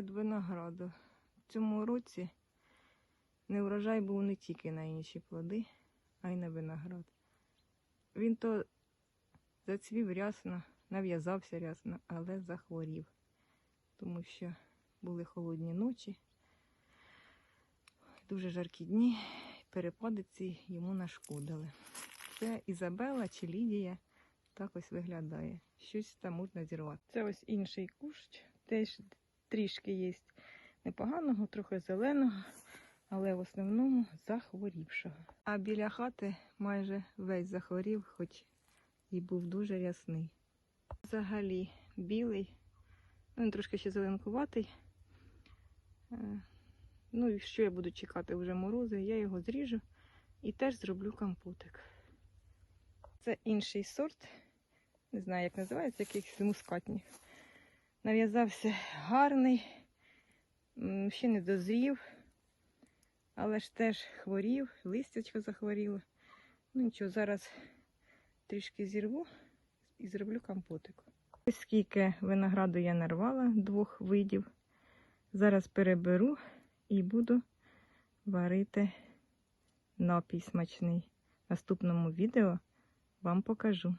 Винограду. В цьому році неурожай був не тільки на інші плоди, а й на виноград. Він то зацвів рясно, нав'язався рясно, але захворів, тому що були холодні ночі, дуже жаркі дні, перепади ці йому нашкодили. Це Ізабела чи Лідія так ось виглядає. Щось там можна зірвати. Це ось інший кущ, теж трішки є непоганого, трохи зеленого, але в основному захворівшого. А біля хати майже весь захворів, хоч і був дуже рясний. Взагалі білий, ну, він трошки ще зеленкуватий. Е, Ну і що я буду чекати вже морози, я його зріжу і теж зроблю компотик. Це інший сорт, не знаю, як називається, якийсь мускатні. Нав'язався гарний, ще не дозрів, але ж теж хворів, листячко захворіло. Ну нічого, зараз трішки зірву і зроблю компотик. Ось скільки винограду я нарвала, двох видів. Зараз переберу і буду варити напій смачний. В наступному відео вам покажу.